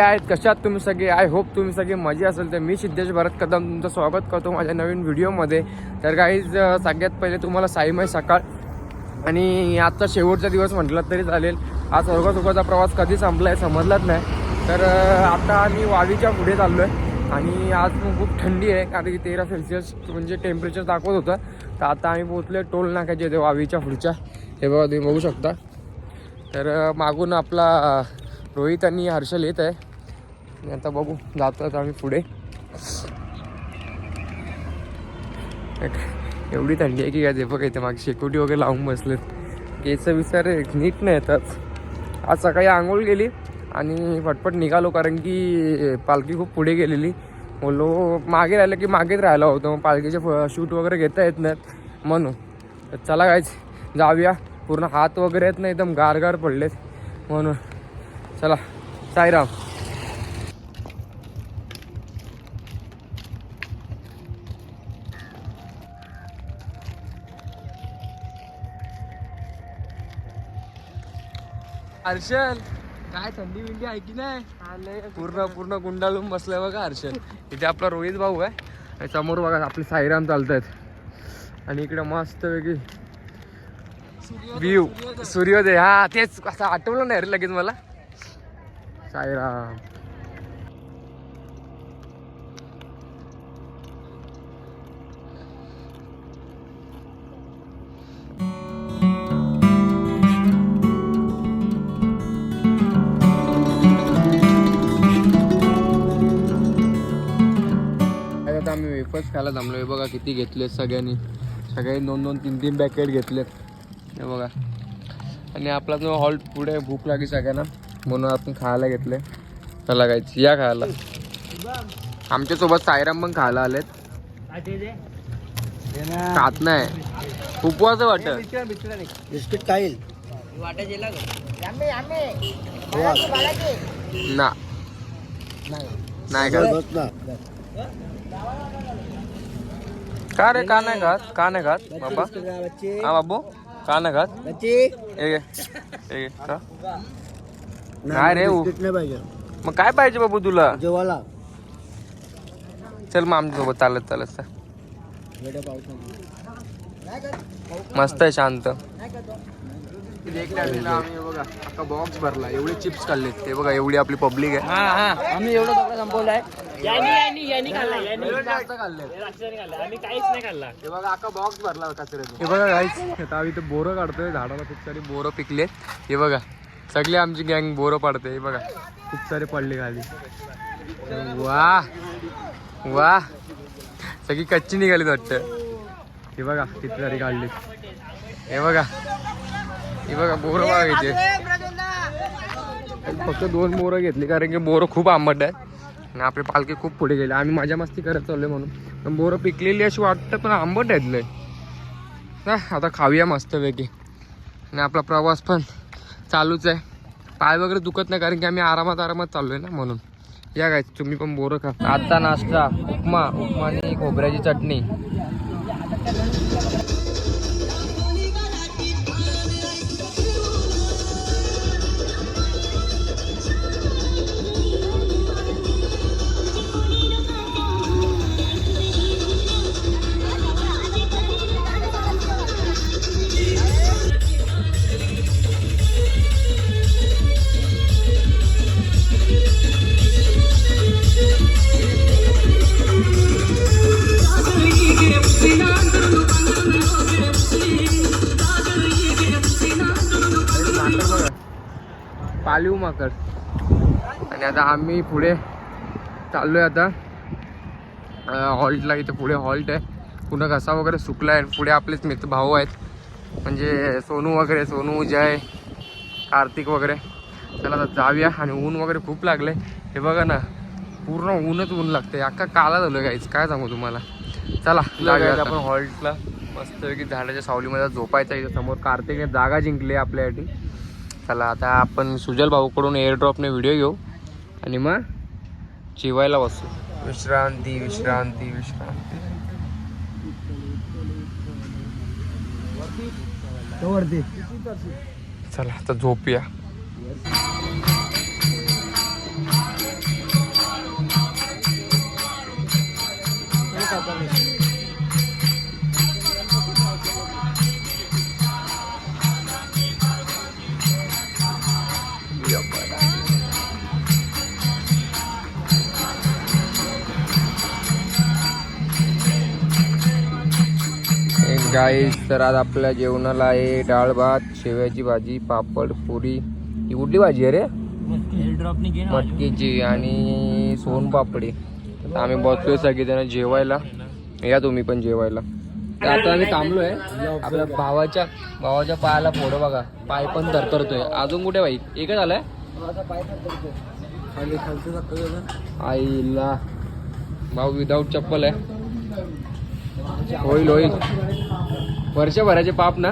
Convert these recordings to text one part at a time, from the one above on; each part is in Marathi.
हे आहेत कशात तुम्ही सगळे? आय होप तुम्ही सगळे मजे असेल. तर मी सिद्धेश भरत कदम तुमचं स्वागत करतो माझ्या नवीन व्हिडिओमध्ये. तर काही सगळ्यात पहिले तुम्हाला साईमाई सकाळ. आणि आजचा शेवटचा दिवस म्हटलं तरी चालेल. आज स्वर्गसुखाचा प्रवास कधी संपला आहे समजलाच नाही. तर आता आम्ही वावीच्या पुढे चाललो आहे आणि आज खूप थंडी आहे कारण की तेरा सेल्सिअस म्हणजे टेम्परेचर दाखवत होतं. तर आता आम्ही पोहोचले टोल नाक्याच्या इथे वावीच्या पुढच्या. हे बघा तुम्ही बघू शकता. तर मागून आपला रोहित आणि हर्षल येत आहे. आणि आता बघू जातो आम्ही पुढे. एवढी थंडी आहे की काय ते बघा इथे मागे शेकोटी वगैरे लावून बसलेत. केस विचार नीट नाही येतात. आज सकाळी आंघोळ गेली आणि पटपट निघालो कारण की पालखी खूप पुढे गेलेली. बोललो मागे राहिलं की मागेच राहिला होतो. मग पालखीचे शूट वगैरे घेता येत नाहीत. म्हणून चला कायच जाऊया. पूर्ण हात वगैरे येत नाही एकदम गारगार पडलेत. म्हणून चला साईराम. हर्षल काय थंडी बिंडी आहे की नाही? पूर्ण पूर्ण गुंडाळून बसलाय बघा हर्षल. इथे आपला रोहित भाऊ आहे. आणि समोर बघा आपले साईराम चालतायत. आणि इकडे मस्त वेगळी व्ह्यू सूर्योदय. हा तेच. असं आठवलं नाही रे लगेच मला. साईराम. वेफर्स खायला थांबलो हे बघा किती घेतलेत सगळ्यांनी. सगळ्यांनी दोन दोन तीन तीन पॅकेट घेतलेत. हे बघा. आणि आपला जो हॉल पुढे भूक लागली सगळ्यांना. म्हणून आपण खायला घेतले चला गायची या खायला. आमच्यासोबत सायराम पण खायला आलेत. खात नाही. उपवास वाटत. बिस्किट खाईल. ना. नाही का का रे? का नाही खात का नाही खात बाबा? हा बाबू? का नाही खात बच्चे. ए ए का? रे नाही पाहिजे. मग काय पाहिजे बाबू तुला? जेवायला. चल मग आमच्यासोबत चालत चालत पावसात. मस्त आहे शांत. आम्ही बघा अख्खा बॉक्स भरला. एवढे चिप्स खाल्ले ते. बघा एवढी आपली पब्लिक आहे. आम्ही एवढं सगळं संपवलंय. यांनी यांनी यांनी खाल्ला यांनी. जास्त खाल्ले. राक्षसाने खाल्ला आम्ही काहीच नाही खाल्ला. हे बघा अख्खा बॉक्स भरला कचऱ्याचा हे बघा काहीच आता आम्ही इथे बोरं काढतोय झाडाला खूप सारी बोरं पिकले हे बघा सगळी आमची गँग बोरं पाडते हे बघा. खूप सारे पडले खाली. वा वा. सगळी कच्ची निघाली वाटतं. हे बघा किती सारी काढली हे बघा हे बघा बोरं बघा इथे फक्त दोन बोरं घेतली कारण की बोरं खूप आंबट आहे आणि आपली पालखी खूप पुढे गेली. आम्ही मजा मस्ती करत चाललोय म्हणून. पण बोरं पिकलेली अशी वाटतं पण आंबट आहेत लय. हा, आता खाऊया मस्तपैकी. आणि आपला प्रवास पण चालूच आहे. पाय वगैरे दुखत नाही कारण की आम्ही आरामात आरामात चाललोय ना म्हणून. या काय तुम्ही पण बोरं खा. आता नाश्ता उपमा उपमा आणि खोबऱ्याची चटणी. माकड. आणि आता आम्ही पुढे चाललोय आता. हॉल्टला इथे पुढे हॉल्ट आहे. पुन्हा घसा वगैरे सुकला आहे पुढे आपलेच मित्र भाऊ आहेत. म्हणजे सोनू वगैरे सोनू जय कार्तिक वगैरे. चला आता जाऊया आणि ऊन वगैरे खूप लागले हे बघा ना पूर्ण ऊनच ऊन लागते अख्खा काला झालोय गाईच काय सांगू तुम्हाला? चला जाऊया आपण हॉल्टला. मस्तपैकी झाडाच्या सावलीमध्ये झोपायचं इथं समोर कार्तिकने जागा जिंकली आहे आपल्यासाठी. चला आता आपण सुजल भाऊकडून एअरड्रॉपने व्हिडिओ घेऊ आणि मग जेवायला बसू. विश्रांती विश्रांती विश्रांती. चला आता झोपूया. गाईस तर आज आपल्या जेवणाला आहे डाळ भात शेवयाची भाजी पापड पुरी. ही कुठली भाजी आहे रे? मटकीची आणि सोनपापडी तर आम्ही बसलोय सगळेजण जेवायला. या तुम्ही पण जेवायला. तर आता आम्ही थांबलोय. आपल्या भावाच्या भावाच्या पायाला फोडं बघा. पाय पण तरतरतोय अजून कुठे बाई एकच आलाय? आईला. भाऊ विदाऊट चप्पल आहे. होईल होईल. वर्षभराचे पाप ना?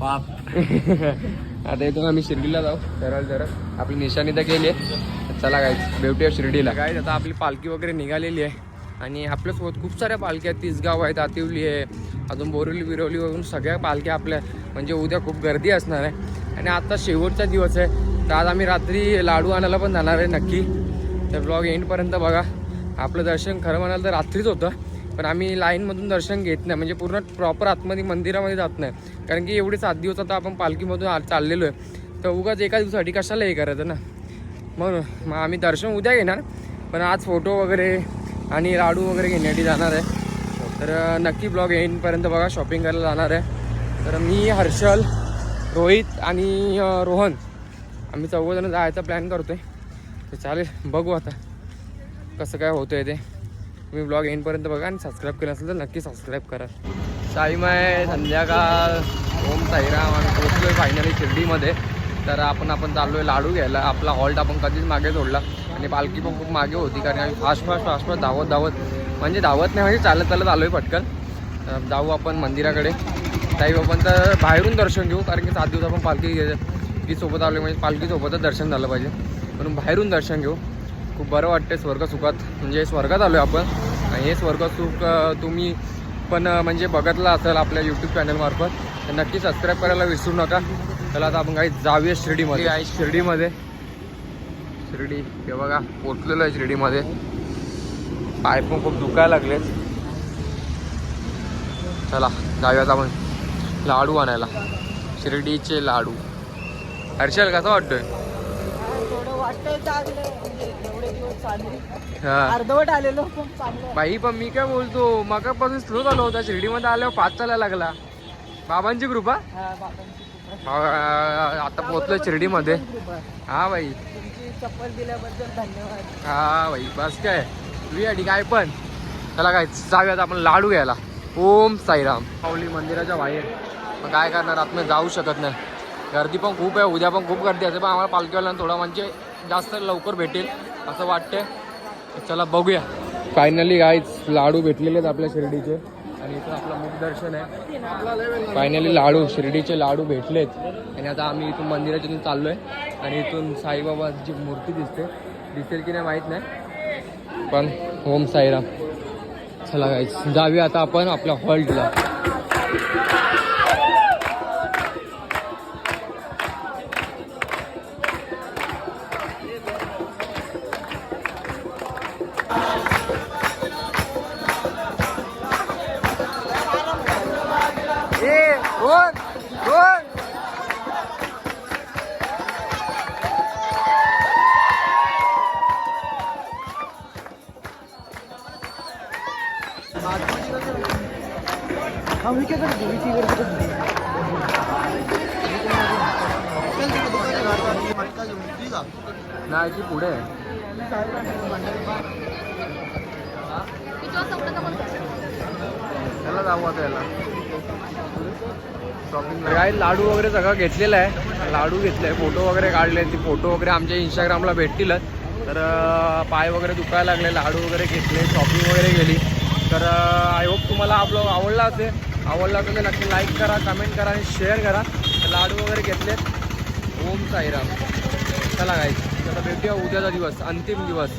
पाप. आता इथून आम्ही शिर्डीला जाऊ. सरळ सरळ आपली निशाणी तर केली आहे. चला काय भेटूया शिर्डीला. काय आता आपली पालखी वगैरे निघालेली आहे. आणि आपल्यासोबत खूप साऱ्या पालख्या आहेत. तिसगाव आहेत. आतिवली आहे. अजून बोरिवली बिरवली वरून सगळ्या पालख्या आपल्या. म्हणजे उद्या खूप गर्दी असणार आहे. आणि आता शेवटचा दिवस आहे. तर आज आम्ही रात्री लाडू आणायला पण जाणार आहे नक्की. तर ब्लॉग एंडपर्यंत बघा. आपलं दर्शन खरं म्हणाल तर रात्रीच होतं. पण आम्ही लाईनमधून दर्शन घेत नाही. म्हणजे पूर्ण प्रॉपर आतमध्ये मंदिरामध्ये जात नाही. कारण की एवढे सात दिवस आता आपण पालखीमधून चाललेलो आहे. तर उगाच एका दिवसासाठी कशाला हे करायचं ना? म्हणून मग आम्ही दर्शन उद्या घेणार. पण आज फोटो वगैरे आणि लाडू वगैरे घेण्यासाठी जाणार आहे. तर नक्की ब्लॉग येईनपर्यंत बघा शॉपिंग करायला जाणार आहे. तर मी हर्षल रोहित आणि रोहन आम्ही चौघजणं जायचा प्लॅन करतो आहे तर चालेल बघू आता कसं काय होतं आहे ते. तुम्ही ब्लॉग एंडपर्यंत बघा आणि सबस्क्राईब केलं असेल तर नक्की सबस्क्राईब करा. टाईम आहे संध्याकाळ ओम साईराम आणि पोचलो आहे फायनली शिर्डीमध्ये. तर आपण आपण चाललो आहे लाडू घ्यायला. आपला हॉल्ट आपण कधीच मागे सोडला. आणि पालखी पण खूप मागे होती कारण आम्ही फास्ट फास्ट फास्ट फास्ट धावत धावत म्हणजे धावत नाही म्हणजे चालत चालत आलो आहे पटकन जाऊ आपण मंदिराकडे. ताई आपण तर बाहेरून दर्शन घेऊ कारण की सात दिवस आपण पालखी की सोबत आलो म्हणजे पालखीसोबतच दर्शन झालं पाहिजे. म्हणून बाहेरून दर्शन घेऊ. खूप बरं वाटते स्वर्ग सुखात. म्हणजे स्वर्गात आलो आहे आपण. आणि हे स्वर्ग सुख अं, तुम्ही पण म्हणजे बघितलं असेल आपल्या यूट्यूब चॅनलमार्फत तर नक्की सबस्क्राईब करायला विसरू नका. चला आता आपण काही जाऊया शिर्डीमध्ये. आहे शिर्डीमध्ये. शिर्डी हे बघा पोचलेलो आहे शिर्डीमध्ये. पाय पण खूप दुखायला लागलेत. चला जाऊयात आपण. लाडू आणायला. शिर्डीचे लाडू. हर्षल कसा वाटतोय थोडं वाटतंय चांगलं म्हणजे एवढे दिवस चालले हा अर्धवट आलेलो बाई पण मी काय बोलतो मगापासून स्लो झालो होता शिर्डीमध्ये आल्यावर पाच चालायला लागला. बाबांची कृपा. आता पोहोचलो शिर्डीमध्ये. हा बाई. चप्पल दिल्याबद्दल धन्यवाद. हा बाई बस काय. तुझ्यासाठी काय पण चला काय जाऊयात आपण लाडू घ्यायला. ओम साईराम. पावली मंदिराच्या बाहेर. मग काय करणार आतमध्ये जाऊ शकत नाही. गर्दी पण खूप आहे उद्या पण खूप गर्दी असते पण आम्हाला पालखीवाल्यांना थोडं म्हणजे जास्त लवकर भेटेल असं वाटतंय. चला बघूया. फायनली गाईच लाडू भेटलेले आहेत आपल्या शिर्डीचे. आणि इथं आपलं मुखदर्शन आहे. फायनली लाडू शिर्डीचे लाडू भेटलेत. आणि आता आम्ही इथून मंदिराच्या इथून चाललो आहे आणि इथून साईबाबाची मूर्ती दिसते. दिसेल की नाही माहीत नाही. पण ओम साईराम. चला गाईच जाऊया आता आपण आपल्या हॉल्टला कोण कोण हा ती करतो नाही की पुढे आहे. त्याला जाऊ आता याला. काय लाडू वगैरे सगळं घेतलेलं आहे. लाडू घेतले फोटो वगैरे काढले ती फोटो वगैरे आमच्या इंस्टाग्रामला भेटतीलच. तर पाय वगैरे दुखायला लागले लाडू वगैरे घेतले शॉपिंग वगैरे केली तर आय होप तुम्हाला हा ब्लॉग आवडला असेल. आवडला असेल तर नक्की लाईक करा कमेंट करा आणि शेअर करा. तर लाडू वगैरे घेतले ओम साईराम. चला गाईज आता भेटूया उद्याचा दिवस अंतिम दिवस.